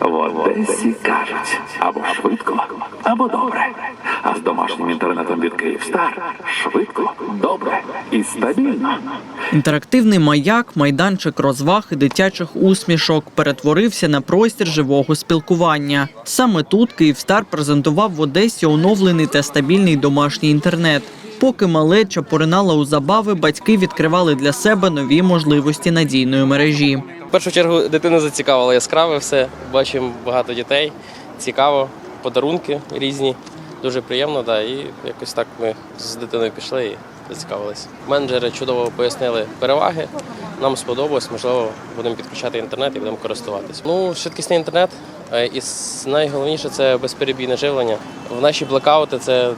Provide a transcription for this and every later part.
В Одесі кажуть або швидко, або добре. А з домашнім інтернетом від Київстар швидко, добре і стабільно. Інтерактивний маяк, майданчик розваг і дитячих усмішок перетворився на простір живого спілкування. Саме тут Київстар презентував в Одесі оновлений та стабільний домашній інтернет. Поки малеча поринала у забави, батьки відкривали для себе нові можливості надійної мережі. В першу чергу дитину зацікавило яскраве все. Бачимо багато дітей. Цікаво, подарунки різні. Дуже приємно, да, і якось так ми з дитиною пішли і зацікавилися. Менеджери чудово пояснили переваги. Нам сподобалось, можливо, будемо підключати інтернет і будемо користуватися. Ну, швидкісний інтернет. е, І найголовніше це безперебійне живлення. В наші блекаути це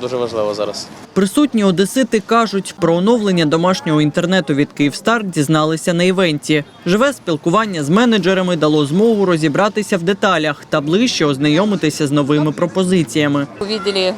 дуже важливо зараз. Присутні одесити кажуть, про оновлення домашнього інтернету від Київстар дізналися на івенті. Живе спілкування з менеджерами дало змогу розібратися в деталях та ближче ознайомитися з новими пропозиціями. увидели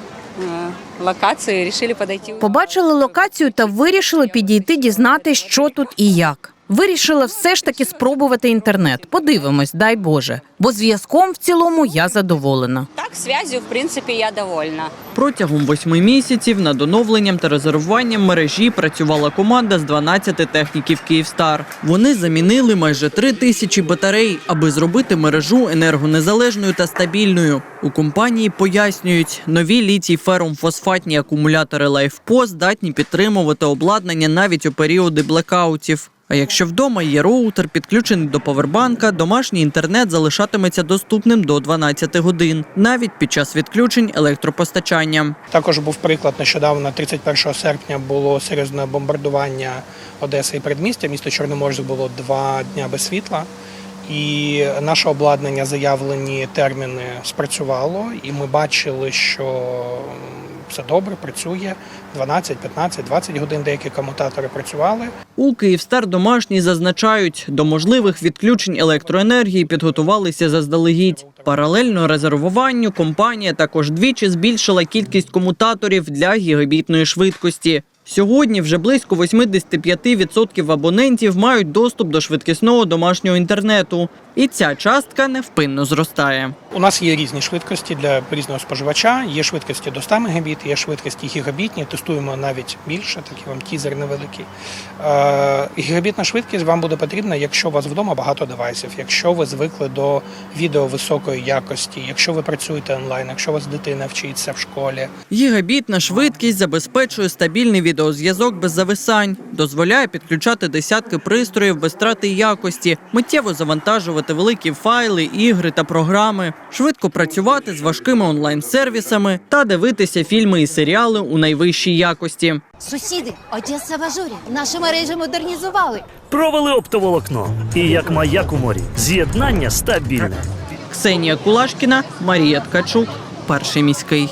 локацію, вирішили подойти. Побачили локацію та вирішили підійти дізнати, що тут і як. Вирішила все ж таки спробувати інтернет. Подивимось, дай Боже. Бо зв'язком в цілому я задоволена. Так, связью, в принципе, я довольна. Протягом восьми місяців над оновленням та резервуванням мережі працювала команда з 12 техніків Київстар. Вони замінили майже три тисячі батарей, аби зробити мережу енергонезалежною та стабільною. У компанії пояснюють, нові літій ферум-фосфатні акумулятори LifePo здатні підтримувати обладнання навіть у періоди блекаутів. А якщо вдома є роутер, підключений до повербанка, домашній інтернет залишатиметься доступним до 12 годин, навіть під час відключень електропостачання. Також був приклад нещодавно, 31 серпня було серйозне бомбардування Одеси і передмістя. Місто Чорноморськ було два дня без світла. І наше обладнання, заявлені терміни спрацювало, і ми бачили, що все добре, працює 12, 15, 20 годин. Деякі комутатори працювали. У Київстар домашні зазначають, до можливих відключень електроенергії підготувалися заздалегідь. Паралельно резервуванню компанія також двічі збільшила кількість комутаторів для гігабітної швидкості. Сьогодні вже близько 85% абонентів мають доступ до швидкісного домашнього інтернету, і ця частка невпинно зростає. У нас є різні швидкості для різного споживача. Є швидкості до 100 Мбіт, є швидкості гігабітні. Тестуємо навіть більше, такий вам тізер невеликий. Е, гігабітна швидкість вам буде потрібна, якщо у вас вдома багато девайсів, якщо ви звикли до відео високої якості, якщо ви працюєте онлайн, якщо у вас дитина вчиться в школі. Гігабітна швидкість забезпечує стабільний відеозв'язок без зависань, дозволяє підключати десятки пристроїв без втрати якості, миттєво завантажувати великі файли, ігри та програми, швидко працювати з важкими онлайн-сервісами та дивитися фільми і серіали у найвищій якості. Сусіди, Одеса в ажурі. Наші мережі модернізували. Провели оптоволокно. І як маяк у морі. З'єднання стабільне. Ксенія Кулашкіна, Марія Ткачук, перший міський.